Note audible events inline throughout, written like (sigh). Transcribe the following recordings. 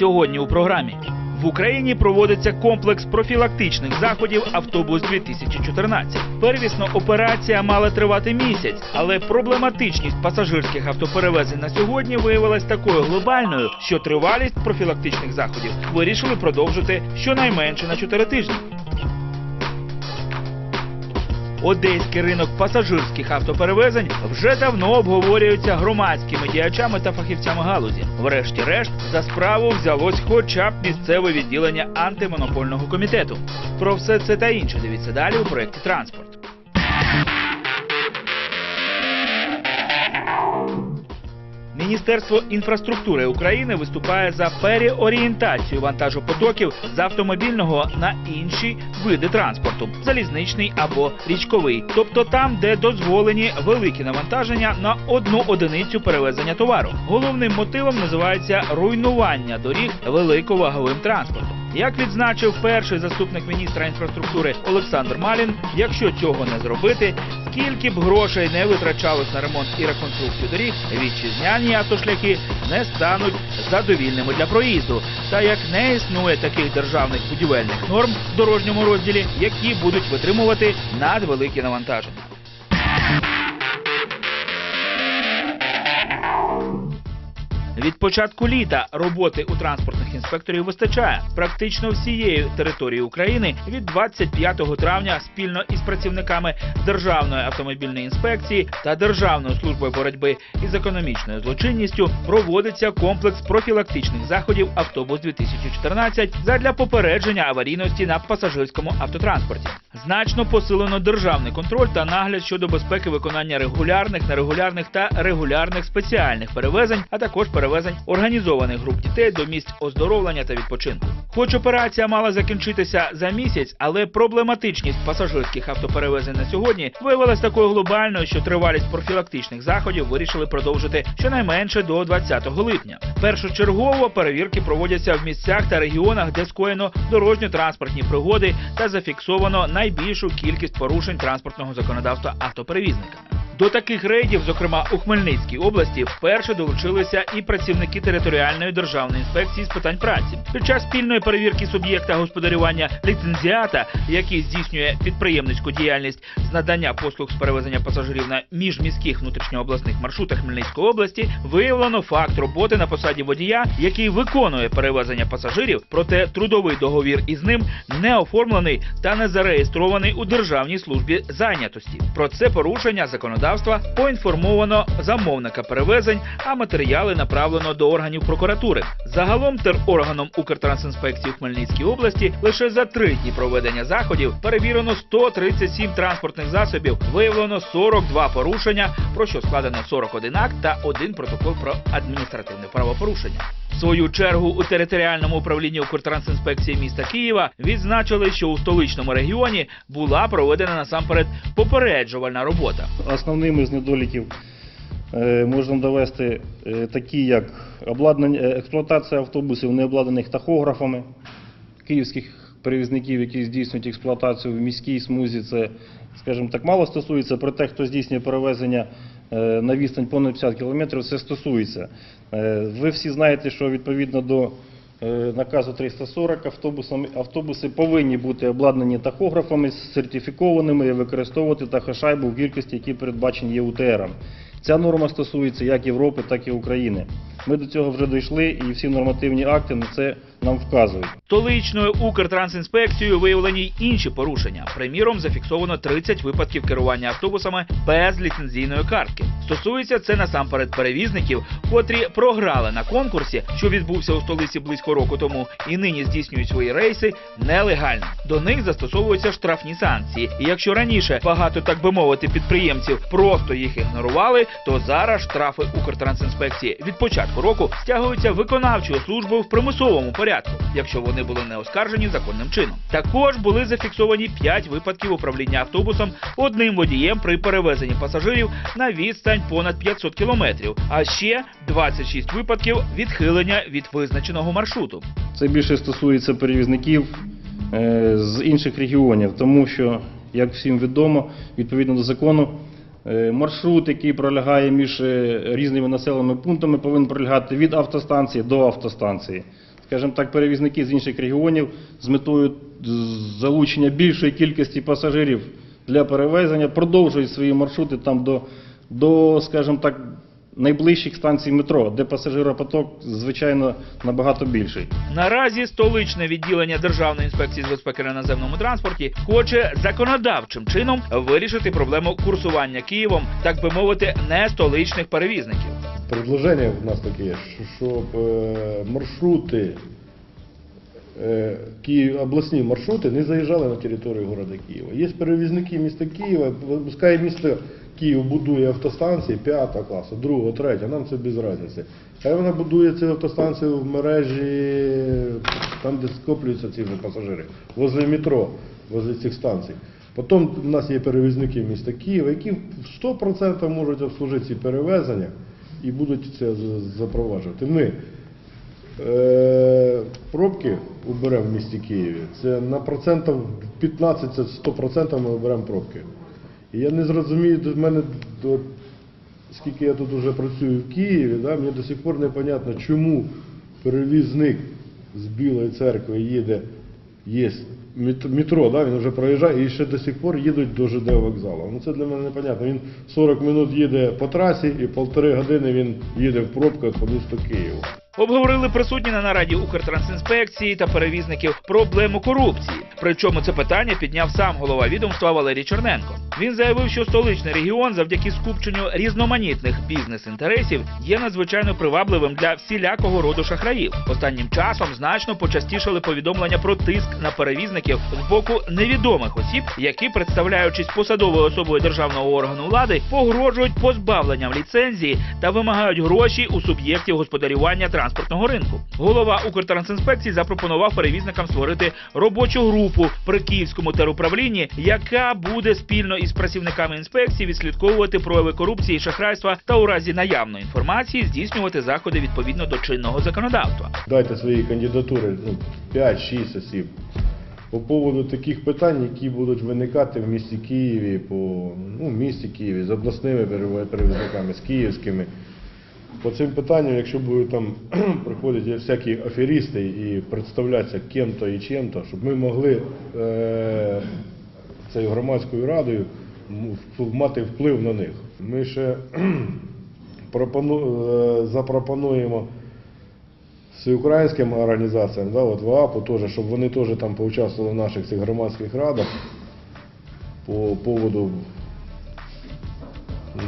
Сьогодні у програмі в Україні проводиться комплекс профілактичних заходів автобус 2014 Первісно операція мала тривати місяць, але проблематичність пасажирських автоперевезень на сьогодні виявилась такою глобальною, що тривалість профілактичних заходів вирішили продовжити щонайменше на 4 тижні. Одеський ринок пасажирських автоперевезень вже давно обговорюється громадськими діячами та фахівцями галузі. Врешті-решт за справу взялось хоча б місцеве відділення антимонопольного комітету. Про все це та інше дивіться далі у проєкті Транспорт. Міністерство інфраструктури України виступає за переорієнтацію вантажопотоків з автомобільного на інші види транспорту залізничний або річковий, тобто там, де дозволені великі навантаження на одну одиницю перевезення товару. Головним мотивом називається руйнування доріг великоваговим транспортом. Як відзначив перший заступник міністра інфраструктури Олександр Малін, якщо цього не зробити, скільки б грошей не витрачалось на ремонт і реконструкцію доріг, вітчизняні автошляхи не стануть задовільними для проїзду. Та як не існує таких державних будівельних норм в дорожньому розділі, які будуть витримувати надвеликі навантаження. Від початку літа роботи у транспортних інспекторів вистачає практично всією територією України від 25 травня спільно із працівниками Державної автомобільної інспекції та Державною службою боротьби із економічною злочинністю проводиться комплекс профілактичних заходів автобус 2014 задля попередження аварійності на пасажирському автотранспорті. Значно посилено державний контроль та нагляд щодо безпеки виконання регулярних, нерегулярних та регулярних спеціальних перевезень, а також перевезень організованих груп дітей до місць оздоровлення та відпочинку. Хоч операція мала закінчитися за місяць, але проблематичність пасажирських автоперевезень на сьогодні виявилась такою глобальною, що тривалість профілактичних заходів вирішили продовжити щонайменше до 20 липня. Першочергово перевірки проводяться в місцях та регіонах, де скоєно дорожньо-транспортні пригоди та зафіксовано найбільшу кількість порушень транспортного законодавства автоперевізниками. До таких рейдів, зокрема у Хмельницькій області, вперше долучилися і працівники територіальної державної інспекції з питань праці. Під час спільної перевірки суб'єкта господарювання ліцензіата, який здійснює підприємницьку діяльність з надання послуг з перевезення пасажирів на міжміських внутрішньообласних маршрутах Хмельницької області, виявлено факт роботи на посаді водія, який виконує перевезення пасажирів, проте трудовий договір із ним не оформлений та не зареєстрований у Державній службі зайнятості. Про це порушення законодавства поінформовано замовника перевезень, а матеріали направлено до органів прокуратури. Загалом терорганом Укртрансінспекції у Хмельницькій області лише за три дні проведення заходів перевірено 137 транспортних засобів, виявлено 42 порушення, про що складено 41 акт та один протокол про адміністративне правопорушення. Свою чергу у територіальному управлінні Укртрансінспекції міста Києва відзначили, що у столичному регіоні була проведена насамперед попереджувальна робота. Основними з недоліків е, можна довести е, такі, як обладнання, е, експлуатація автобусів, не обладнаних тахографами, київських перевізників, які здійснюють експлуатацію в міській смузі. Це, скажімо так, мало стосується, проте, хто здійснює перевезення на відстань понад 50 км, це стосується. Е, Ви всі знаєте, що відповідно до е, наказу 340 автобуси повинні бути обладнані тахографами сертифікованими і використовувати тахошайбу в кількості, які передбачені ЄУТРом. Ця норма стосується як Європи, так і України. Ми до цього вже дійшли, і всі нормативні акти на це нам вказують. Столичною Укртрансінспекцією виявлені й інші порушення. Приміром, зафіксовано 30 випадків керування автобусами без ліцензійної картки. Стосується це насамперед перевізників, котрі програли на конкурсі, що відбувся у столиці близько року тому, і нині здійснюють свої рейси нелегально. До них застосовуються штрафні санкції. І якщо раніше багато, так би мовити, підприємців просто їх ігнорували, то зараз штрафи Укртрансінспекції від початку року стягуються виконавчою службою в примусовому порядку, якщо вони були не оскаржені законним чином. Також були зафіксовані 5 випадків управління автобусом одним водієм при перевезенні пасажирів на відстань понад 500 кілометрів, а ще 26 випадків відхилення від визначеного маршруту. Це більше стосується перевізників е, з інших регіонів, тому що, як всім відомо, відповідно до закону, е, маршрут, який пролягає між е, різними населеними пунктами, повинен пролягати від автостанції до автостанції. Скажімо так, перевізники з інших регіонів з метою залучення більшої кількості пасажирів для перевезення продовжують свої маршрути там до, до скажімо так, найближчих станцій метро, де пасажиропоток, звичайно, набагато більший. Наразі столичне відділення Державної інспекції з безпеки на наземному транспорті хоче законодавчим чином вирішити проблему курсування Києвом, так би мовити, не столичних перевізників. Предложение у нас таке, щоб е, маршрути, е, Київ, обласні маршрути не заїжджали на територію міста Києва. Є перевізники міста Києва, пускай місто Київ будує автостанції 5 класу, 2, 3, нам це без різниці. Хай вона будує ці автостанції в мережі, там, де скоплюються ці вже пасажири, возле метро, возле цих станцій. Потім у нас є перевізники міста Києва, які 100% можуть обслужити ці перевезення і будуть це запроваджувати. Ми е, пробки уберемо в місті Києві. Це на процентів 15 це 100% ми оберемо пробки. І я не зрозумію, до мене до, скільки я тут вже працюю в Києві, да, мені до сих пор не зрозуміло, чому перевізник з Білої церкви їде, є мет- метро, да, він вже проїжджає і ще до сих пор їдуть до ЖД вокзалу. Ну це для мене непонятно. Він 40 минут їде по трасі і півтори години він їде в пробках по місту Києву. Обговорили присутні на нараді Укртрансінспекції та перевізників проблему корупції. Причому це питання підняв сам голова відомства Валерій Чорненко. Він заявив, що столичний регіон завдяки скупченню різноманітних бізнес-інтересів є надзвичайно привабливим для всілякого роду шахраїв. Останнім часом значно почастішали повідомлення про тиск на перевізників з боку невідомих осіб, які, представляючись посадовою особою державного органу влади, погрожують позбавленням ліцензії та вимагають гроші у суб'єктів господарювання транспортного ринку. Голова Укртрансінспекції запропонував перевізникам створити робочу групу при київському теруправлінні, яка буде спільно із працівниками інспекції відслідковувати прояви корупції і шахрайства та у разі наявної інформації здійснювати заходи відповідно до чинного законодавства. Дайте свої кандидатури, ну, 5-6 осіб. По поводу таких питань, які будуть виникати в місті Києві, по ну, місті Києві з обласними перев- перевізниками, з київськими. По цим питанням, якщо будуть там (clears throat) приходити всякі аферісти і представлятися ким-то і чим-то, щоб ми могли е, цією громадською радою мати вплив на них. Ми ще (clears throat) пропону, е, запропонуємо всеукраїнським організаціям, да, от ВАПу теж, щоб вони теж там поучаствували в наших цих громадських радах по поводу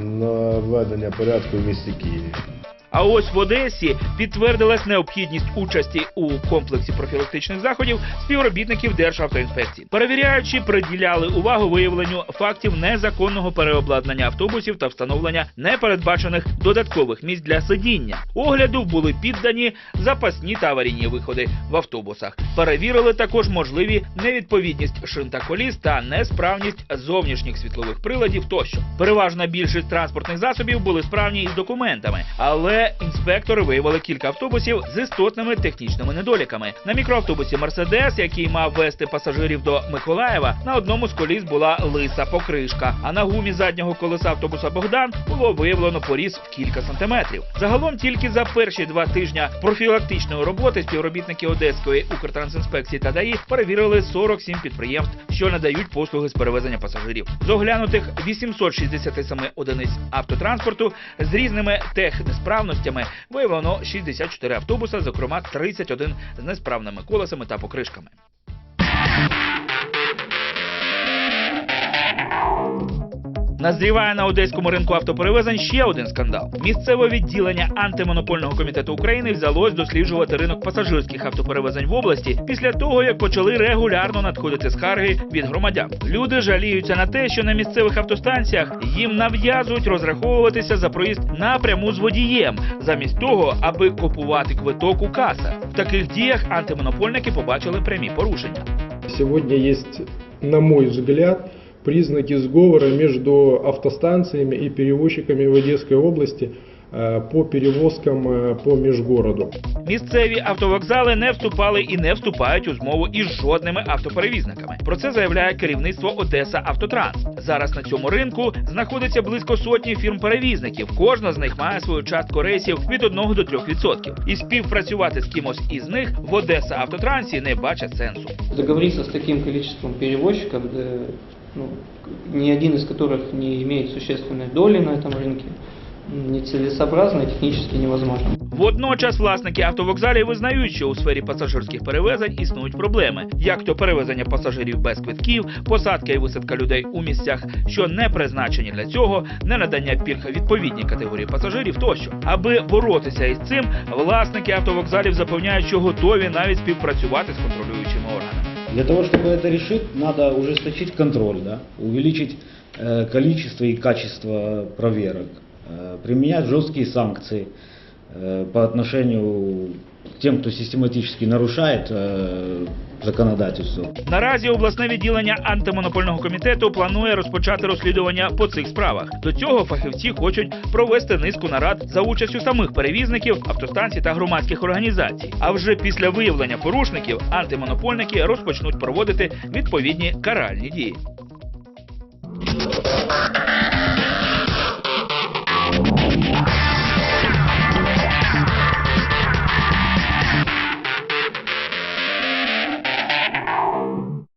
наведення порядку в місті Києві. А ось в Одесі підтвердилась необхідність участі у комплексі профілактичних заходів співробітників Державтоінспекції. Перевіряючи, приділяли увагу виявленню фактів незаконного переобладнання автобусів та встановлення непередбачених додаткових місць для сидіння. Огляду були піддані запасні та аварійні виходи в автобусах. Перевірили також можливі невідповідність шин та коліс та несправність зовнішніх світлових приладів тощо. Переважна більшість транспортних засобів були справні із документами, але інспектори виявили кілька автобусів з істотними технічними недоліками. На мікроавтобусі Мерседес, який мав вести пасажирів до Миколаєва, на одному з коліс була лиса покришка. А на гумі заднього колеса автобуса Богдан було виявлено поріз в кілька сантиметрів. Загалом тільки за перші два тижня профілактичної роботи співробітники Одеської Укртрансінспекції та ДАІ перевірили 47 підприємств, що надають послуги з перевезення пасажирів. З оглянутих 867 одиниць автотранспорту з різними технесправностями виявлено 64 автобуса, зокрема 31 з несправними колесами та покришками. Назріває на одеському ринку автоперевезень ще один скандал. Місцеве відділення антимонопольного комітету України взялось досліджувати ринок пасажирських автоперевезень в області після того, як почали регулярно надходити скарги від громадян. Люди жаліються на те, що на місцевих автостанціях їм нав'язують розраховуватися за проїзд напряму з водієм, замість того, аби купувати квиток у касах. В таких діях антимонопольники побачили прямі порушення. Сегодня есть, на мой взгляд, признаки сговора между автостанциями и перевозчиками в Одесской области э, по перевозкам э, по межгороду. Місцеві автовокзали не вступали і не вступають у змову із жодними автоперевізниками. Про це заявляє керівництво Одеса Автотранс. Зараз на цьому ринку знаходиться близько сотні фірм-перевізників. Кожна з них має свою частку рейсів від 1 до 3%. І співпрацювати з кимось із них в Одеса Автотрансі не бачать сенсу. договориться с таким количеством перевозчиков, да, ну, ни один из которых не имеет существенной доли на этом рынке, нецелесообразно и технически невозможно. Водночас власники автовокзалів визнають, що у сфері пасажирських перевезень існують проблеми, як то перевезення пасажирів без квитків, посадка і висадка людей у місцях, що не призначені для цього, не надання пільг відповідній категорії пасажирів тощо. Аби боротися із цим, власники автовокзалів запевняють, що готові навіть співпрацювати з контролюючими органами. Для того, чтобы это решить, надо ужесточить контроль, да, увеличить э, количество и качество проверок, э, применять жесткие санкции э, по отношению к тем, кто систематически нарушает законодательство. Наразі обласне відділення антимонопольного комітету планує розпочати розслідування по цих справах. До цього фахівці хочуть провести низку нарад за участю самих перевізників, автостанцій та громадських організацій. А вже після виявлення порушників антимонопольники розпочнуть проводити відповідні каральні дії.